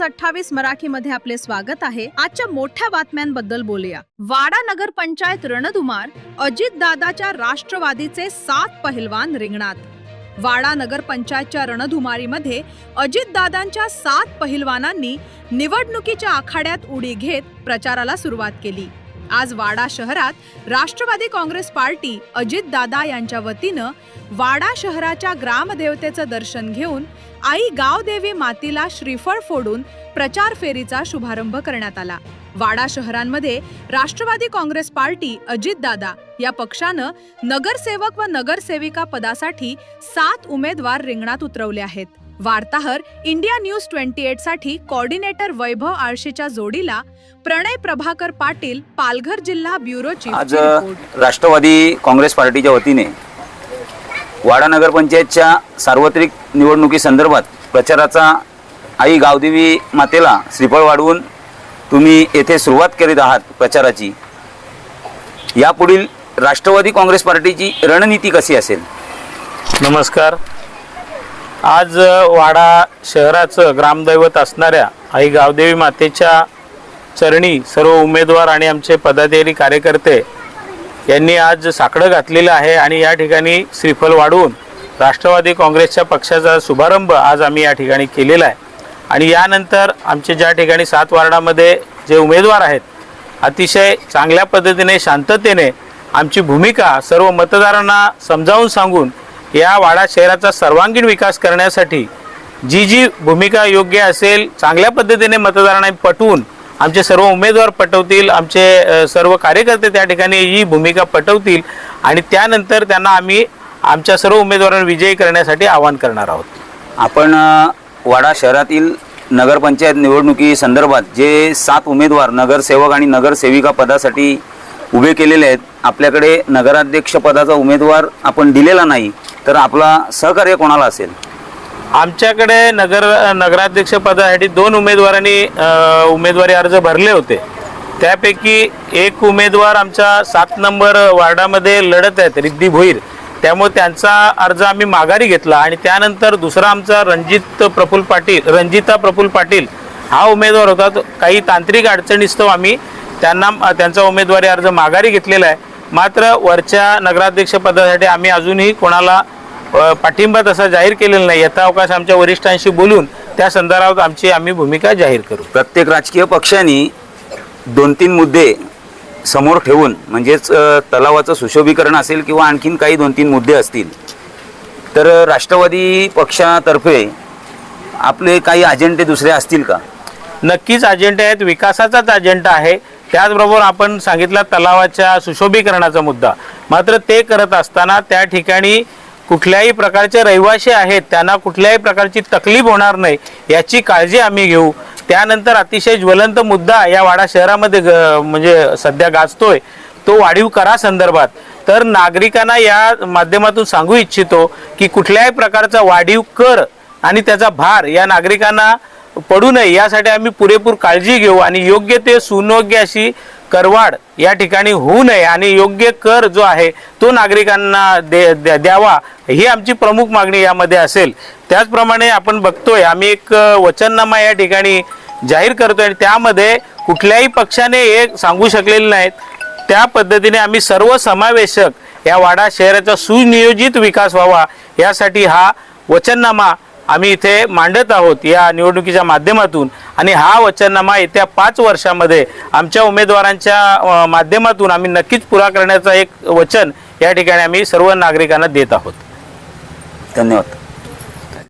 News अठ्ठावीस मराठी मध्ये आपले स्वागत आहे. आजच्या मोठ्या बातम्यांबद्दल बोलूया. वाडा नगर पंचायत रणधुमार अजित दादाच्या राष्ट्रवादीचे सात पहिलवान रिंगणात. वाडा नगर पंचायतच्या रणधुमारीमध्ये अजित दादांच्या सात पहिलवानांनी निवडणुकीच्या आखाड्यात उडी घेत प्रचाराला सुरुवात केली. आज वाडा शहरात राष्ट्रवादी काँग्रेस पार्टी अजित दादा यांच्या वतीनं वाडा शहराच्या ग्रामदेवतेचं दर्शन घेऊन आई गावदेवी मातीला श्रीफळ फोडून प्रचार फेरीचा शुभारंभ करण्यात आला. वाडा शहरांमध्ये राष्ट्रवादी काँग्रेस पार्टी अजितदादा या पक्षानं नगरसेवक व नगरसेविका पदासाठी सात उमेदवार रिंगणात उतरवले आहेत. वार्ताहर इंडिया न्यूज ट्वेंटी एटसाठी कोऑर्डिनेटर वैभव आळशीच्या जोडीला प्रणय प्रभाकर पाटील पालघर जिल्हा ब्युरो चीफ आज राष्ट्रवादी काँग्रेस पार्टीच्या वतीने वाडा नगरपंचायतच्या सार्वत्रिक निवडणुकीसंदर्भात प्रचाराचा आई गावदेवी मातेला श्रीफळ वाढवून तुम्ही येथे सुरुवात करीत आहात प्रचाराची. यापुढील राष्ट्रवादी काँग्रेस पार्टीची रणनीती कशी असेल? नमस्कार. आज वाडा शहराचं ग्रामदैवत असणाऱ्या आई गावदेवी मातेच्या चरणी सर्व उमेदवार आणि आमचे पदाधिकारी कार्यकर्ते यांनी आज साकडं घातलेलं आहे आणि या ठिकाणी श्रीफल वाढवून राष्ट्रवादी काँग्रेसच्या पक्षाचा शुभारंभ आज आम्ही या ठिकाणी केलेला आहे. आणि यानंतर आमचे ज्या ठिकाणी सात वार्डामध्ये जे उमेदवार आहेत अतिशय चांगल्या पद्धतीने शांततेने आमची भूमिका सर्व मतदारांना समजावून सांगून या वाडा शहराचा सर्वांगीण विकास करण्यासाठी जी जी भूमिका योग्य असेल चांगल्या पद्धतीने मतदारांना पटवून आमचे सर्व उमेदवार पटवतील आमचे सर्व कार्यकर्ते त्या ठिकाणी ही भूमिका पटवतील आणि त्यानंतर त्यांना आम्ही आमच्या सर्व उमेदवारांना विजयी करण्यासाठी आवाहन करणार आहोत. आपण वाडा शहरातील नगरपंचायत निवडणुकीसंदर्भात जे सात उमेदवार नगरसेवक आणि नगरसेविका पदासाठी उभे केलेले आहेत. आपल्याकडे नगराध्यक्षपदाचा उमेदवार आपण दिलेला नाही तर आपला सहकार्य कोणाला असेल? आमच्याकडे नगर नगराध्यक्षपदासाठी दोन उमेदवारांनी उमेदवारी अर्ज भरले होते. त्यापैकी एक उमेदवार आमच्या सात नंबर वार्डामध्ये लढत आहेत रिद्धी भोईर. त्यामुळे त्यांचा अर्ज आम्ही माघारी घेतला आणि त्यानंतर दुसरा आमचा रणजित प्रफुल्ल पाटील रंजिता प्रफुल्ल पाटील हा उमेदवार होता. तो काही तांत्रिक अडचणीस्तव आम्ही त्यांना त्यांचा उमेदवारी अर्ज माघारी घेतलेला आहे. मात्र वरच्या नगराध्यक्ष पदासाठी आम्ही अजूनही कोणाला पाठिंबा तसा जाहीर केलेला नाही. यथावकाश आमच्या वरिष्ठांशी बोलून त्या संदर्भात आमची आम्ही भूमिका जाहीर करू. प्रत्येक राजकीय पक्षांनी दोन तीन मुद्दे समोर ठेवून म्हणजेच तलावाचं सुशोभीकरण असेल किंवा आणखीन काही दोन तीन मुद्दे असतील तर राष्ट्रवादी पक्षातर्फे आपले काही अजेंडे दुसरे असतील का? नक्कीच अजेंडा आहेत. विकासाचाच अजेंडा आहे. त्याचबरोबर आपण सांगितला तलावाच्या सुशोभीकरणाचा मुद्दा. मात्र ते करत असताना त्या ठिकाणी कुठल्याही प्रकारचे रहिवासी आहेत त्यांना कुठल्याही प्रकारची तकलीफ होणार नाही याची काळजी आम्ही घेऊ. त्यानंतर अतिशय ज्वलंत मुद्दा या वाडा शहरामध्ये ग- म्हणजे सध्या गाजतोय. तो वाढीव करा संदर्भात. तर नागरिकांना या माध्यमातून सांगू इच्छितो की कुठल्याही प्रकारचा वाढीव कर आणि त्याचा भार या नागरिकांना पडू नये यासाठी आम्ही पुरेपूर काळजी घेऊ आणि योग्य ते सुयोग्य अशी करवाढ या ठिकाणी होऊ नये आणि योग्य कर जो आहे तो नागरिकांना दे द्या- द्यावा ही आमची प्रमुख मागणी यामध्ये असेल. त्याचप्रमाणे आपण बघतोय आम्ही एक वचननामा या ठिकाणी जाहीर करतोय आणि त्यामध्ये कुठल्याही पक्षाने हे सांगू शकलेले नाहीत. त्या पद्धतीने आम्ही सर्व समावेशक या वाडा शहराचा सुनियोजित विकास व्हावा यासाठी हा वचननामा आम्ही इथे मांडत आहोत या निवडणुकीच्या माध्यमातून. आणि हा वचननामा येत्या पाच वर्षामध्ये आमच्या उमेदवारांच्या माध्यमातून आम्ही नक्कीच पुरा करण्याचा एक वचन या ठिकाणी आम्ही सर्व नागरिकांना देत आहोत. धन्यवाद.